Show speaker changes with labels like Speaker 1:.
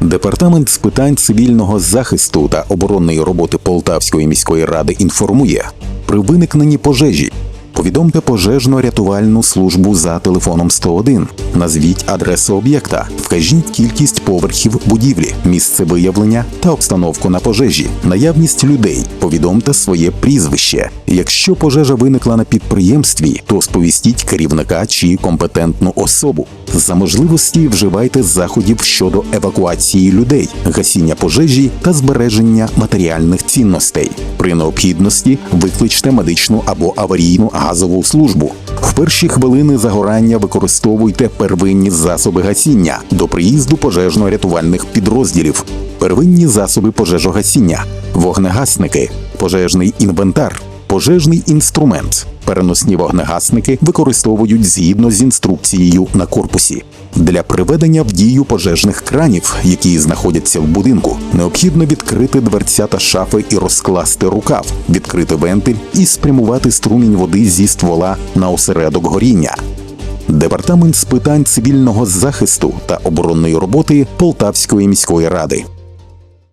Speaker 1: Департамент з питань цивільного захисту та оборонної роботи Полтавської міської ради інформує при виникненні пожежі. Повідомте пожежно-рятувальну службу за телефоном 101. Назвіть адресу об'єкта, вкажіть кількість поверхів будівлі, місце виявлення та обстановку на пожежі, наявність людей. Повідомте своє прізвище. Якщо пожежа виникла на підприємстві, то сповістіть керівника чи компетентну особу. За можливості вживайте заходів щодо евакуації людей, гасіння пожежі та збереження матеріальних цінностей. При необхідності викличте медичну або аварійну газову службу. В перші хвилини загорання використовуйте первинні засоби гасіння до приїзду пожежно-рятувальних підрозділів, первинні засоби пожежогасіння, вогнегасники, пожежний інвентар, пожежний інструмент. Переносні вогнегасники використовують згідно з інструкцією на корпусі. Для приведення в дію пожежних кранів, які знаходяться в будинку, необхідно відкрити дверця та шафи і розкласти рукав, відкрити вентиль і спрямувати струмінь води зі ствола на осередок горіння. Департамент з питань цивільного захисту та оборонної роботи Полтавської міської ради.